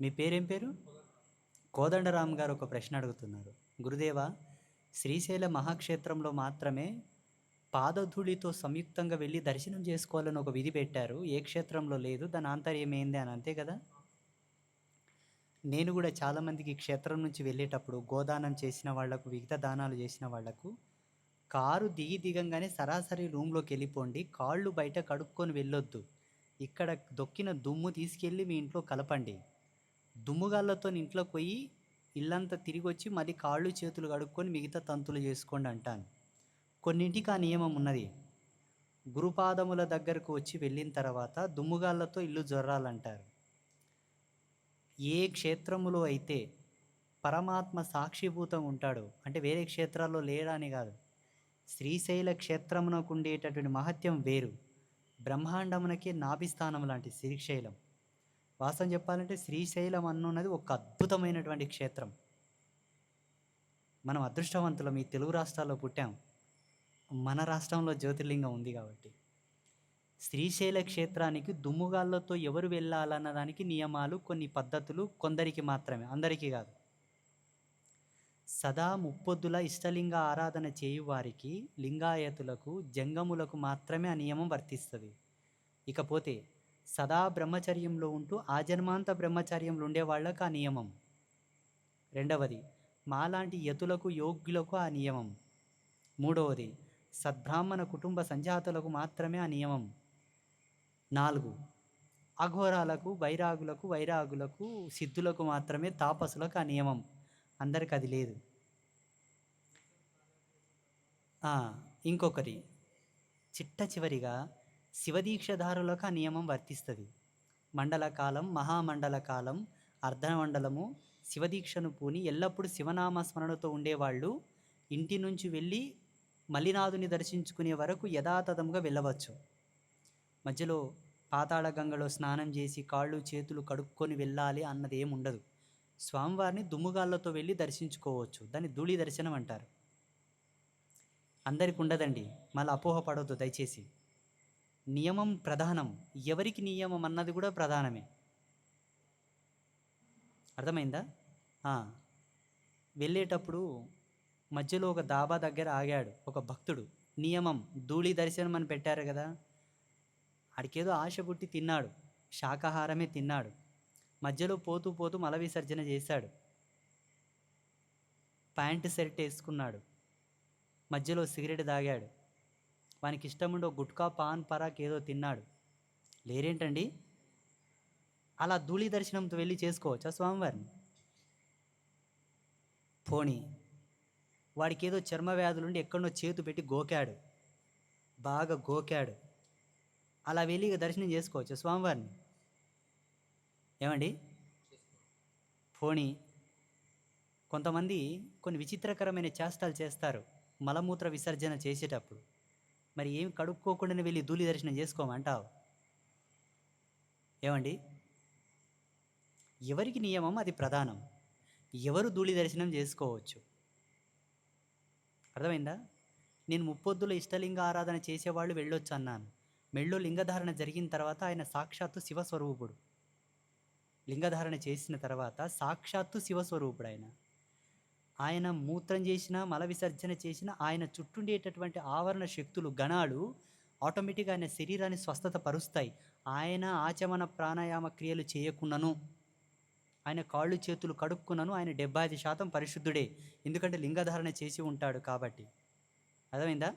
మీ పేరేం పేరు? కోదండరామ్ గారు ఒక ప్రశ్న అడుగుతున్నారు. గురుదేవ శ్రీశైల మహాక్షేత్రంలో మాత్రమే పాదధూళితో సంయుక్తంగా వెళ్ళి దర్శనం చేసుకోవాలని ఒక విధి పెట్టారు. ఏ క్షేత్రంలో లేదు దాని ఆంతర్యం ఏంది అని అంతే కదా? నేను కూడా చాలామందికి క్షేత్రం నుంచి వెళ్ళేటప్పుడు గోదానం చేసిన వాళ్ళకు విగత దానాలు చేసిన వాళ్ళకు కారు దిగి దిగంగానే సరాసరి రూమ్లోకి వెళ్ళిపోండి. కాళ్ళు బయట కడుక్కొని వెళ్ళొద్దు. ఇక్కడ దొక్కిన దుమ్ము తీసుకెళ్ళి మీ ఇంట్లో కలపండి. దుమ్ముగాళ్ళతో ఇంట్లోకి పోయి ఇల్లంతా తిరిగి వచ్చి మళ్ళీ కాళ్ళు చేతులు కడుక్కొని మిగతా తంతులు చేసుకోండి అంటాను. కొన్నింటికి ఆ నియమం ఉన్నది. గురుపాదముల దగ్గరకు వచ్చి వెళ్ళిన తర్వాత దుమ్ముగాళ్ళతో ఇల్లు జొర్రాలంటారు. ఏ క్షేత్రములో అయితే పరమాత్మ సాక్షిభూతం ఉంటాడో అంటే వేరే క్షేత్రాల్లో లేడని కాదు శ్రీశైల క్షేత్రమునకు ఉండేటటువంటి మహత్యం వేరు. బ్రహ్మాండమునకే నాభిస్థానం లాంటి శ్రీశైలం. వాస్తవం చెప్పాలంటే శ్రీశైలం అన్నది ఒక అద్భుతమైనటువంటి క్షేత్రం. మనం అదృష్టవంతులం. ఈ తెలుగు రాష్ట్రాల్లో పుట్టాం. మన రాష్ట్రంలో జ్యోతిర్లింగం ఉంది కాబట్టి. శ్రీశైల క్షేత్రానికి దుమ్ముగాళ్ళతో ఎవరు వెళ్ళాలన్న దానికి నియమాలు కొన్ని పద్ధతులు కొందరికి మాత్రమే. అందరికీ కాదు. సదా ముప్పొద్దుల ఇష్టలింగ ఆరాధన చేయువారికి లింగాయతులకు జంగములకు మాత్రమే ఆ నియమం వర్తిస్తుంది. ఇకపోతే సదా బ్రహ్మచర్యంలో ఉంటూ ఆజన్మాంత బ్రహ్మచర్యంలో ఉండేవాళ్ళకు ఆ నియమం? రెండవది మాలాంటి యతులకు యోగ్యులకు ఆ నియమం. మూడవది సద్బ్రాహ్మణ కుటుంబ సంజాతులకు మాత్రమే ఆ నియమం. నాలుగు అఘోరాలకు వైరాగులకు వైరాగులకు సిద్ధులకు మాత్రమే తాపసులకు ఆ నియమం. అందరికి అది లేదు. ఇంకొకరి ఇంకొకటి చిట్ట చివరిగా శివదీక్షధారులకు ఆ నియమం వర్తిస్తుంది. మండలకాలం మహామండలకాలం మహామండల కాలం అర్ధమండలము శివదీక్షను పూని ఎల్లప్పుడూ శివనామ స్మరణతో ఉండేవాళ్ళు ఇంటి నుంచి వెళ్ళి మల్లినాథుని దర్శించుకునే వరకు యథాతథంగా వెళ్ళవచ్చు. మధ్యలో పాతాళ గంగలో స్నానం చేసి కాళ్ళు చేతులు కడుక్కొని వెళ్ళాలి అన్నది ఏమి ఉండదు స్వామివారిని దుమ్ముగాళ్ళతో వెళ్ళి దర్శించుకోవచ్చు. దాన్ని ధూళి దర్శనం అంటారు అందరికి ఉండదండి మళ్ళీ అపోహ పడవద్దు దయచేసి. నియమం ప్రధానం. ఎవరికి నియమం అన్నది కూడా ప్రధానమే. అర్థమైందా? వెళ్ళేటప్పుడు మధ్యలో ఒక దాబా దగ్గర ఆగాడు ఒక భక్తుడు. నియమం ధూళి దర్శనం అని పెట్టారు కదా. ఆడికేదో ఆశ పుట్టి తిన్నాడు. శాకాహారమే తిన్నాడు. మధ్యలో పోతూ పోతూ మల విసర్జన చేశాడు. ప్యాంటు షర్ట్ వేసుకున్నాడు. మధ్యలో సిగరెట్ తాగాడు. వానికి ఇష్టముండో గుట్కా పాన్ పరాక్ ఏదో తిన్నాడు. లేరేంటండి? అలా ధూళి దర్శనంతో వెళ్ళి చేసుకోవచ్చా స్వామివారిని? పోనీ వాడికి ఏదో చర్మ వ్యాధులుండి ఎక్కడో చేతు పెట్టి గోకాడు. బాగా గోకాడు. అలా వెళ్ళి దర్శనం చేసుకోవచ్చు స్వామివారిని? ఏమండి? పోనీ కొంతమంది కొన్ని విచిత్రకరమైన చేష్టాలు చేస్తారు మలమూత్ర విసర్జన చేసేటప్పుడు. మరి ఏం కడుక్కోకుండానే వెళ్ళి ధూళి దర్శనం చేసుకోమంటావు? ఏమండి? ఎవరికి నియమం? అది ప్రధానం. ఎవరు ధూళి దర్శనం చేసుకోవచ్చు? అర్థమైందా? నేను ముప్పొద్దుల ఇష్టలింగ ఆరాధన చేసేవాళ్ళు వెళ్ళొచ్చు అన్నాను మెళ్ళో లింగధారణ జరిగిన తర్వాత ఆయన సాక్షాత్తు శివస్వరూపుడు. లింగధారణ చేసిన తర్వాత సాక్షాత్తు శివస్వరూపుడు ఆయన. ఆయన మూత్రం చేసిన మల విసర్జన చేసిన ఆయన చుట్టుండేటటువంటి ఆవరణ శక్తులు గణాలు ఆటోమేటిక్గా ఆయన శరీరాన్ని స్వస్థత పరుస్తాయి. ఆయన ఆచమన ప్రాణాయామ క్రియలు చేయకున్నను. ఆయన కాళ్ళు చేతులు కడుక్కున్నను. ఆయన డెబ్బై ఐదు శాతం పరిశుద్ధుడే. ఎందుకంటే లింగధారణ చేసి ఉంటాడు కాబట్టి. అర్థమైందా?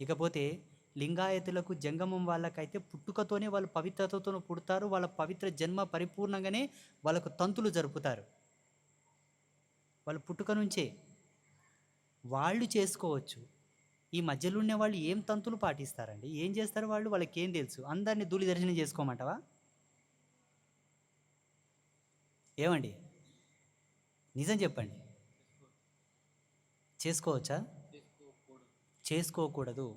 ఇకపోతే లింగాయతులకు జంగమం వాళ్ళకైతే పుట్టుకతోనే వాళ్ళు పవిత్రతతో పుడతారు. వాళ్ళ పవిత్ర జన్మ పరిపూర్ణంగానే వాళ్ళకు తంతులు జరుపుతారు. వాళ్ళు పుట్టుక నుంచే. వాళ్ళు చేసుకోవచ్చు. ఈ మధ్యలో ఉండే వాళ్ళు ఏం తంతులు పాటిస్తారండి? ఏం చేస్తారు వాళ్ళు? వాళ్ళకి ఏం తెలుసు? అందరినీ ధూళి దర్శనం చేసుకోమంటావా? ఏమండి? నిజం చెప్పండి. చేసుకోవచ్చా? చేసుకోకూడదు.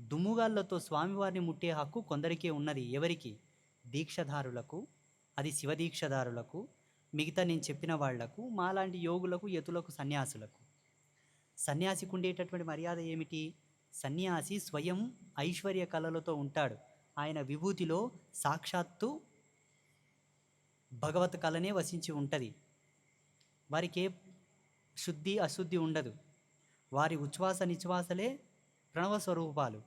దుమ్ముగాళ్ళతో స్వామివారిని ముట్టే హక్కు కొందరికే ఉన్నది ఎవరికి? దీక్షధారులకు అది శివదీక్షధారులకు మిగతా నేను చెప్పిన వాళ్ళకు మాలాంటి యోగులకు యతులకు సన్యాసులకు. సన్యాసికి ఉండేటటువంటి మర్యాద ఏమిటి? సన్యాసి స్వయం ఐశ్వర్య కళలతో ఉంటాడు. ఆయన విభూతిలో సాక్షాత్తు భగవత్ కళనే వసించి ఉంటుంది. వారికి ఏ శుద్ధి అశుద్ధి ఉండదు. వారి ఉచ్ఛ్వాస నిశ్వాసలే ప్రణవ స్వరూపాలు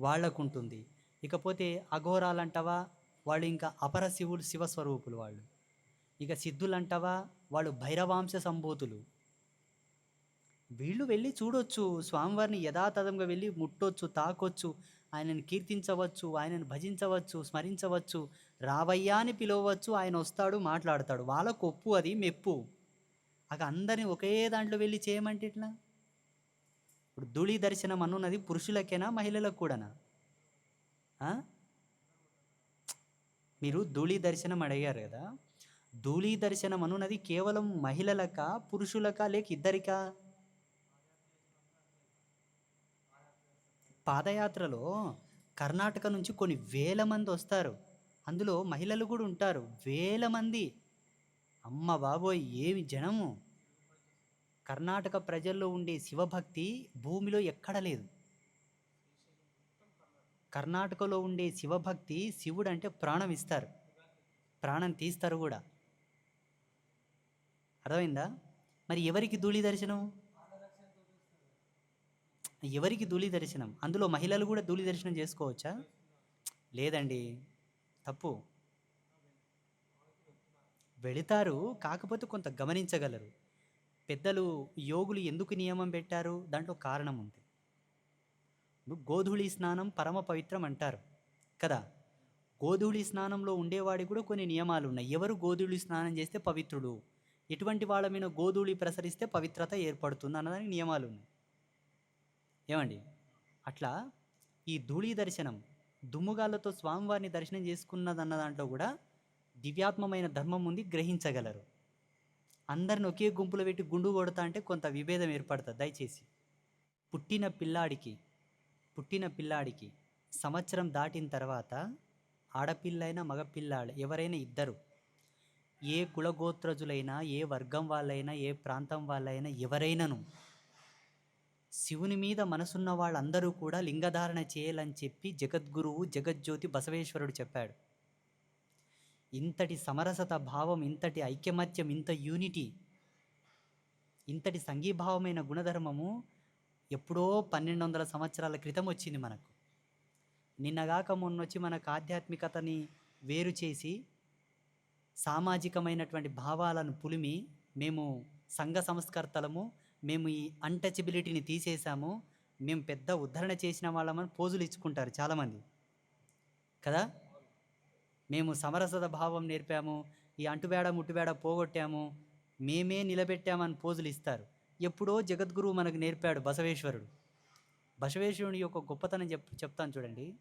వాళ్ళకుంటుంది. ఇకపోతే అఘోరాలంటవా? వాళ్ళు ఇంకా అపర శివుడు శివస్వరూపులు వాళ్ళు. ఇక సిద్ధులంటవా? వాళ్ళు భైరవాంశ సంభూతులు వీళ్ళు వెళ్ళి చూడొచ్చు. స్వామివారిని యథాతథంగా వెళ్ళి ముట్టొచ్చు తాకొచ్చు ఆయనను కీర్తించవచ్చు ఆయనను భజించవచ్చు స్మరించవచ్చు. రావయ్యా అని పిలవచ్చు ఆయన వస్తాడు మాట్లాడతాడు. వాళ్ళ కొప్పు అది మెప్పు. అక అందరిని ఒకే దాంట్లో వెళ్ళి చేయమంటే ఇట్లా ఇప్పుడు ధూళి దర్శనం అనున్నది పురుషులకేనా మహిళలకు కూడానా? మీరు ధూళి దర్శనం అడిగారు కదా? ధూళి దర్శనం అనున్నది కేవలం మహిళలకా పురుషులకా లేక ఇద్దరికా? పాదయాత్రలో కర్ణాటక నుంచి కొన్ని వేల మంది వస్తారు. అందులో మహిళలు కూడా ఉంటారు. వేల మంది. అమ్మ బాబోయ్ ఏమి జనము? కర్ణాటక ప్రజల్లో ఉండే శివభక్తి భూమిలో ఎక్కడ లేదు. కర్ణాటకలో ఉండే శివభక్తి శివుడు అంటే ప్రాణం ఇస్తారు. ప్రాణం తీస్తారు కూడా. అర్థమైందా? మరి ఎవరికి ధూళి దర్శనం? ఎవరికి ధూళి దర్శనం? అందులో మహిళలు కూడా ధూళి దర్శనం చేసుకోవచ్చా? లేదండి. తప్పు. వెళితారు కాకపోతే కొంత గమనించగలరు. పెద్దలు యోగులు ఎందుకు నియమం పెట్టారు? దాంట్లో కారణం ఉంది. గోధుళి స్నానం పరమ పవిత్రం అంటారు. కదా? గోధూళి స్నానంలో ఉండేవాడికి కూడా కొన్ని నియమాలు ఉన్నాయి. ఎవరు గోధుళి స్నానం చేస్తే పవిత్రుడు? ఇటువంటి వాళ్ళ మీద గోధూళి ప్రసరిస్తే పవిత్రత ఏర్పడుతుంది అన్నదానికి నియమాలు ఉన్నాయి. ఏమండి? అట్లా ఈ ధూళి దర్శనం దుమ్ముగాళ్ళతో స్వామివారిని దర్శనం చేసుకున్నదన్న దాంట్లో కూడా దివ్యాత్మమైన ధర్మం ఉంది గ్రహించగలరు. అందరిని ఒకే గుంపులో పెట్టి గుండు కొడతా అంటే కొంత విభేదం ఏర్పడుతుంది. దయచేసి పుట్టిన పిల్లాడికి పుట్టిన పిల్లాడికి సంవత్సరం దాటిన తర్వాత ఆడపిల్లైనా మగపిల్లాడు ఎవరైనా ఇద్దరు ఏ కులగోత్రజులైనా ఏ వర్గం వాళ్ళైనా ఏ ప్రాంతం వాళ్ళైనా ఎవరైనాను శివుని మీద మనసున్న వాళ్ళందరూ కూడా లింగధారణ చేయాలని చెప్పి జగద్గురువు జగజ్యోతి బసవేశ్వరుడు చెప్పాడు. ఇంతటి సమరసత భావం ఇంతటి ఐక్యమత్యం ఇంత యూనిటీ ఇంతటి సంఘీభావమైన గుణధర్మము ఎప్పుడో పన్నెండు వందల సంవత్సరాల క్రితం వచ్చింది మనకు. నిన్నగాక మొన్నొచ్చి మనకు ఆధ్యాత్మికతని వేరు చేసి సామాజికమైనటువంటి భావాలను పులిమి మేము సంఘ సంస్కర్తలము మేము ఈ అన్టచబిలిటీని తీసేసాము మేము పెద్ద ఉద్ధరణ చేసిన వాళ్ళమని పోజులు ఇచ్చుకుంటారు చాలామంది. కదా? మేము సమరసత భావం నేర్పాము ఈ అంటుబేడ ముట్టుబేడ పోగొట్టాము మేమే నిలబెట్టామని పోజులు ఇస్తారు. ఎప్పుడో జగద్గురువు మనకు నేర్పాడు బసవేశ్వరుడు. బసవేశ్వరుని యొక్క గొప్పతనం చెప్ చెప్తాను చూడండి.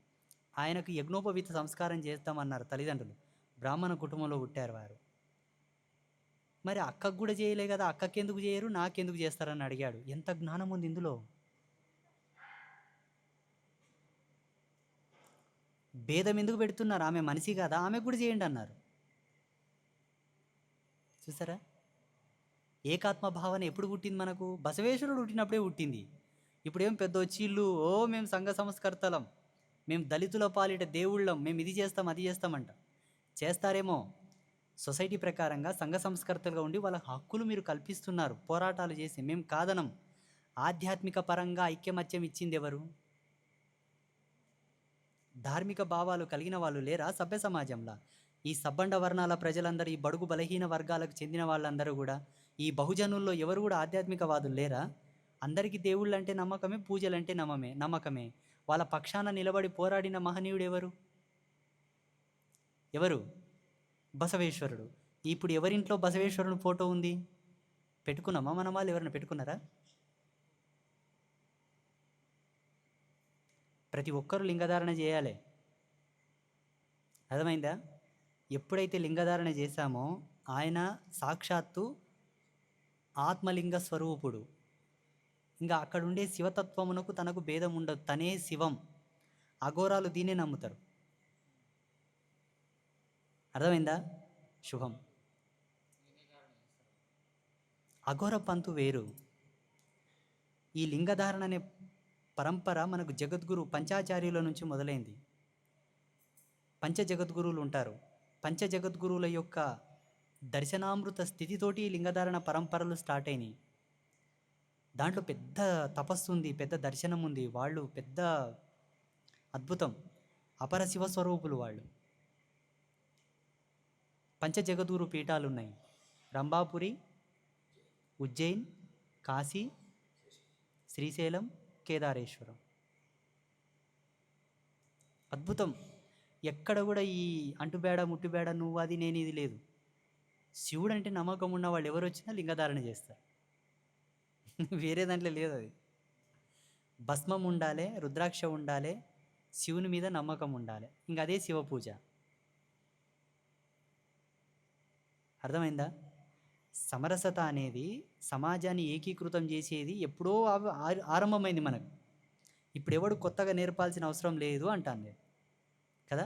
ఆయనకు యజ్ఞోపవీత సంస్కారం చేస్తామన్నారు తల్లిదండ్రులు. బ్రాహ్మణ కుటుంబంలో పుట్టారు వారు. మరి అక్కకు కూడా చేయలే కదా అక్కకి ఎందుకు చేయరు నాకెందుకు చేస్తారని అడిగాడు. ఎంత జ్ఞానం ఉంది ఇందులో? భేదం ఎందుకు పెడుతున్నారు? ఆమె మనిషి కదా? ఆమె కూడా చేయండి అన్నారు. చూసారా? ఏకాత్మ భావన ఎప్పుడు పుట్టింది మనకు? బసవేశ్వరుడు పుట్టినప్పుడే పుట్టింది. ఇప్పుడు ఏం పెద్ద వచ్చిళ్ళు ఓ మేము సంఘ సంస్కర్తలం మేము దళితుల పాలిట దేవుళ్ళం మేము ఇది చేస్తాం అది చేస్తామంట చేస్తారేమో. సొసైటీ ప్రకారంగా సంఘ సంస్కర్తలుగా ఉండి వాళ్ళ హక్కులు మీరు కల్పిస్తున్నారు. పోరాటాలు చేసి మేము కాదనం. ఆధ్యాత్మిక పరంగా ఐక్యమత్యం ఇచ్చింది ఎవరు? ధార్మిక భావాలు కలిగిన వాళ్ళు లేరా సభ్య సమాజంలో? ఈ సబ్బండ వర్ణాల ప్రజలందరూ ఈ బడుగు బలహీన వర్గాలకు చెందిన వాళ్ళందరూ కూడా ఈ బహుజనుల్లో ఎవరు కూడా ఆధ్యాత్మికవాదులు లేరా? అందరికీ దేవుళ్ళంటే నమ్మకమే పూజలు అంటే నమ్మమే నమ్మకమే. వాళ్ళ పక్షాన నిలబడి పోరాడిన మహనీయుడు ఎవరు? ఎవరు? బసవేశ్వరుడు. ఇప్పుడు ఎవరింట్లో బసవేశ్వరుని ఫోటో ఉంది? పెట్టుకున్నామా మన వాళ్ళు? ఎవరైనా పెట్టుకున్నారా? ప్రతి ఒక్కరూ లింగధారణ చేయాలి. అర్థమైందా? ఎప్పుడైతే లింగధారణ చేశామో ఆయన సాక్షాత్తు ఆత్మలింగ స్వరూపుడు. ఇంకా అక్కడుండే శివతత్వమునకు తనకు భేదం ఉండదు. తనే శివం. అఘోరాలు దీన్నే నమ్ముతారు. అర్థమైందా? శుభం. అఘోర పంతు వేరు. ఈ లింగధారణ అనే పరంపర మనకు జగద్గురు పంచాచార్యుల నుంచి మొదలైంది. పంచ జగద్గురువులు ఉంటారు పంచ జగద్గురువుల యొక్క దర్శనామృత స్థితితోటి లింగధారణ పరంపరలు స్టార్ట్ అయినాయి దాంట్లో పెద్ద తపస్సు ఉంది పెద్ద దర్శనం ఉంది వాళ్ళు పెద్ద అద్భుతం. అపర శివస్వరూపులు వాళ్ళు. పంచజగదూరు పీఠాలు ఉన్నాయి రంభాపురి ఉజ్జయిన్ కాశీ శ్రీశైలం కేదారేశ్వరం. అద్భుతం. ఎక్కడ కూడా ఈ అంటుబేడ ముట్టుబేడ నువ్వు అది నేను ఇది లేదు. శివుడు అంటే నమ్మకం ఉన్న వాళ్ళు ఎవరు వచ్చినా లింగధారణ చేస్తారు. వేరే దాంట్లో లేదు అది. భస్మం ఉండాలి రుద్రాక్ష ఉండాలి శివుని మీద నమ్మకం ఉండాలి. ఇంక అదే శివ పూజ అర్థమైందా? సమరసత అనేది సమాజాన్ని ఏకీకృతం చేసేది ఎప్పుడో ఆరంభమైంది మనకు. ఇప్పుడు ఎవడు కొత్తగా నేర్పాల్సిన అవసరం లేదు అంటాను కదా?